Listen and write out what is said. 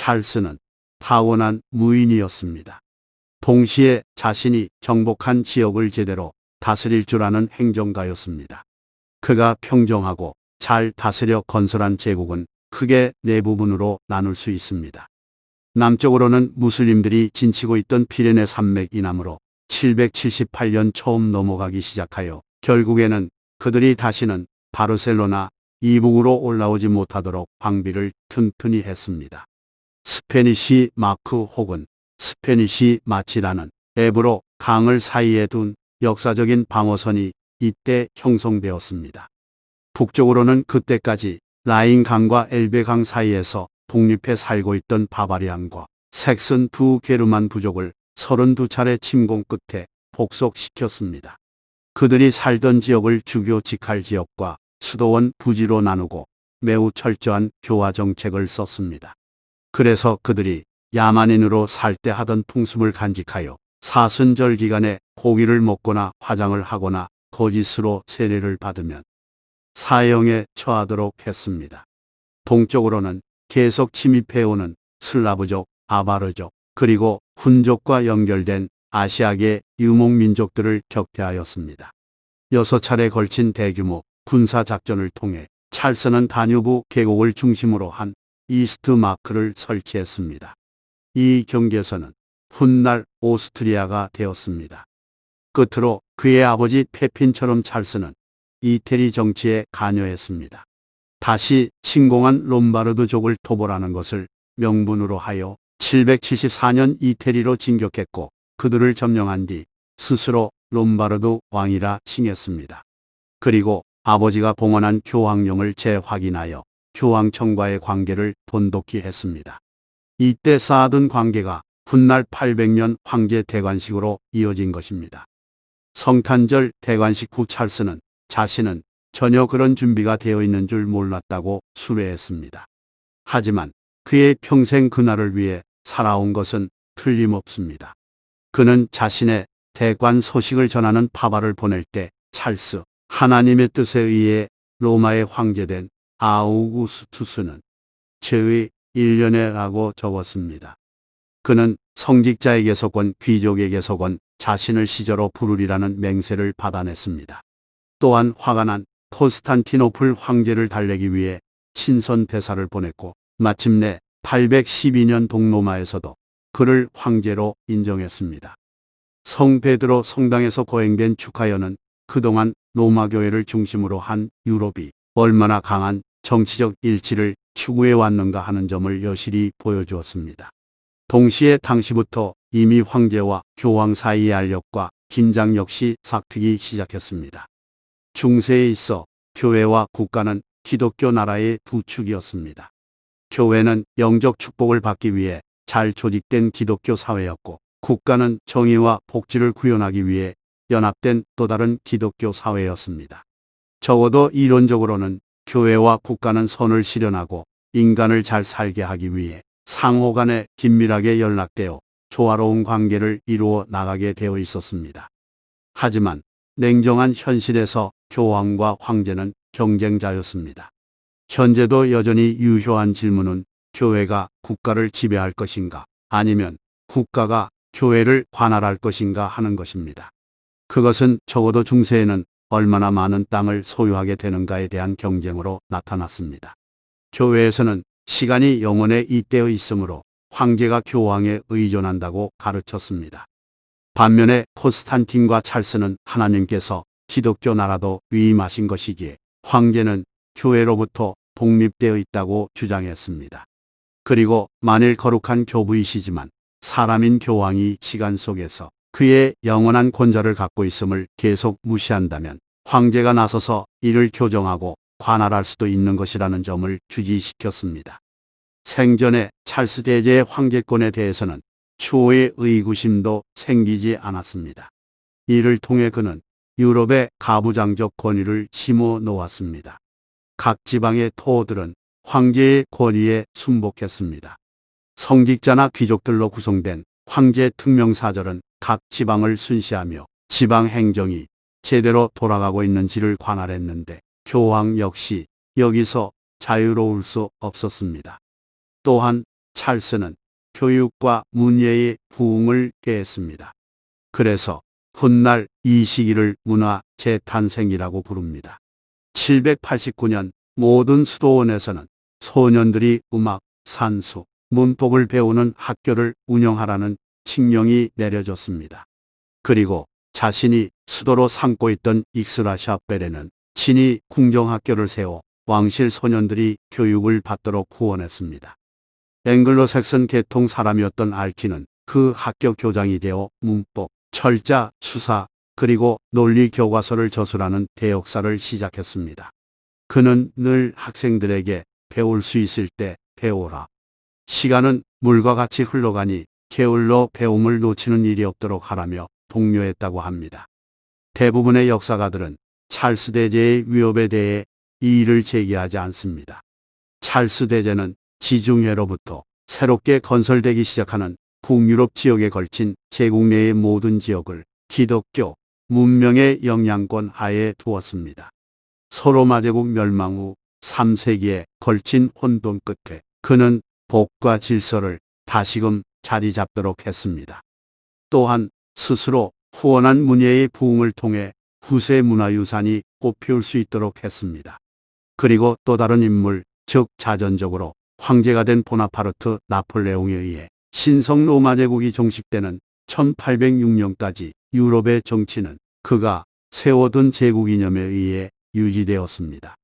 찰스는 타고난 무인이었습니다. 동시에 자신이 정복한 지역을 제대로 다스릴 줄 아는 행정가였습니다. 그가 평정하고 잘 다스려 건설한 제국은 크게 네 부분으로 나눌 수 있습니다. 남쪽으로는 무슬림들이 진치고 있던 피레네 산맥 이남으로 778년 처음 넘어가기 시작하여 결국에는 그들이 다시는 바르셀로나 이북으로 올라오지 못하도록 방비를 튼튼히 했습니다. 스페니시 마크 혹은 스페니시 마치라는 앱으로 강을 사이에 둔 역사적인 방어선이 이때 형성되었습니다. 북쪽으로는 그때까지 라인 강과 엘베 강 사이에서 독립해 살고 있던 바바리안과 색슨 두 게르만 부족을 32차례 침공 끝에 복속시켰습니다. 그들이 살던 지역을 주교 직할 지역과 수도원 부지로 나누고 매우 철저한 교화 정책을 썼습니다. 그래서 그들이 야만인으로 살 때 하던 풍습을 간직하여 사순절 기간에 고기를 먹거나 화장을 하거나 거짓으로 세례를 받으면 사형에 처하도록 했습니다. 동쪽으로는 계속 침입해오는 슬라브족, 아바르족, 그리고 훈족과 연결된 아시아계 유목민족들을 격퇴하였습니다. 여섯 차례 걸친 대규모 군사작전을 통해 찰스는 다뉴브 계곡을 중심으로 한 이스트 마크를 설치했습니다. 이 경계선은 훗날 오스트리아가 되었습니다. 끝으로 그의 아버지 페핀처럼 찰스는 이태리 정치에 관여했습니다. 다시 침공한 롬바르드족을 토벌하는 것을 명분으로 하여 774년 이태리로 진격했고 그들을 점령한 뒤 스스로 롬바르드 왕이라 칭했습니다. 그리고 아버지가 봉헌한 교황령을 재확인하여 교황청과의 관계를 돈독히 했습니다. 이때 쌓아둔 관계가 훗날 800년 황제 대관식으로 이어진 것입니다. 성탄절 대관식 후 찰스는 자신은 전혀 그런 준비가 되어 있는 줄 몰랐다고 수뢰했습니다. 하지만 그의 평생 그날을 위해 살아온 것은 틀림없습니다. 그는 자신의 대관 소식을 전하는 파바를 보낼 때 찰스, 하나님의 뜻에 의해 로마의 황제된 아우구스투스는 제의 1년에라고 적었습니다. 그는 성직자에게서건 귀족에게서건 자신을 시저로 부르리라는 맹세를 받아냈습니다. 또한 화가 난 코스탄티노플 황제를 달래기 위해 친선 대사를 보냈고 마침내 812년 동로마에서도 그를 황제로 인정했습니다. 성 베드로 성당에서 거행된 축하연은 그동안 로마 교회를 중심으로 한 유럽이 얼마나 강한 정치적 일치를 추구해 왔는가 하는 점을 여실히 보여주었습니다. 동시에 당시부터 이미 황제와 교황 사이의 알력과 긴장 역시 삭히기 시작했습니다. 중세에 있어 교회와 국가는 기독교 나라의 두 축이었습니다. 교회는 영적 축복을 받기 위해 잘 조직된 기독교 사회였고 국가는 정의와 복지를 구현하기 위해 연합된 또 다른 기독교 사회였습니다. 적어도 이론적으로는 교회와 국가는 선을 실현하고 인간을 잘 살게 하기 위해 상호 간에 긴밀하게 연락되어 조화로운 관계를 이루어 나가게 되어 있었습니다. 하지만 냉정한 현실에서 교황과 황제는 경쟁자였습니다. 현재도 여전히 유효한 질문은 교회가 국가를 지배할 것인가 아니면 국가가 교회를 관할할 것인가 하는 것입니다. 그것은 적어도 중세에는 얼마나 많은 땅을 소유하게 되는가에 대한 경쟁으로 나타났습니다. 교회에서는 시간이 영원에 잇대어 있으므로 황제가 교황에 의존한다고 가르쳤습니다. 반면에 코스탄틴과 찰스는 하나님께서 기독교 나라도 위임하신 것이기에 황제는 교회로부터 독립되어 있다고 주장했습니다. 그리고 만일 거룩한 교부이시지만 사람인 교황이 시간 속에서 그의 영원한 권좌를 갖고 있음을 계속 무시한다면 황제가 나서서 이를 교정하고 관할할 수도 있는 것이라는 점을 주지시켰습니다. 생전에 찰스 대제의 황제권에 대해서는 추호의 의구심도 생기지 않았습니다. 이를 통해 그는 유럽의 가부장적 권위를 심어 놓았습니다. 각 지방의 토호들은 황제의 권위에 순복했습니다. 성직자나 귀족들로 구성된 황제 특명사절은 각 지방을 순시하며 지방 행정이 제대로 돌아가고 있는지를 관할했는데 교황 역시 여기서 자유로울 수 없었습니다. 또한 찰스는 교육과 문예의 부흥을 꾀했습니다. 그래서 훗날 이 시기를 문화 재탄생이라고 부릅니다. 789년 모든 수도원에서는 소년들이 음악, 산수, 문법을 배우는 학교를 운영하라는 칙령이 내려졌습니다. 그리고 자신이 수도로 삼고 있던 익스라샤 베레는 친히 궁정학교를 세워 왕실 소년들이 교육을 받도록 후원했습니다. 앵글로색슨 계통 사람이었던 알키는 그 학교 교장이 되어 문법, 철자, 수사, 그리고 논리 교과서를 저술하는 대역사를 시작했습니다. 그는 늘 학생들에게 배울 수 있을 때 배워라. 시간은 물과 같이 흘러가니 게을러 배움을 놓치는 일이 없도록 하라며 독려했다고 합니다. 대부분의 역사가들은 찰스 대제의 위협에 대해 이의를 제기하지 않습니다. 찰스 대제는 지중해로부터 새롭게 건설되기 시작하는 북유럽 지역에 걸친 제국 내의 모든 지역을 기독교 문명의 영향권 하에 두었습니다. 서로마 제국 멸망 후 3세기에 걸친 혼돈 끝에 그는 복과 질서를 다시금 자리 잡도록 했습니다. 또한 스스로 후원한 문예의 부흥을 통해 후세 문화유산이 꽃피울 수 있도록 했습니다. 그리고 또 다른 인물, 즉 자전적으로 황제가 된 보나파르트 나폴레옹에 의해 신성 로마 제국이 종식되는 1806년까지 유럽의 정치는 그가 세워둔 제국 이념에 의해 유지되었습니다.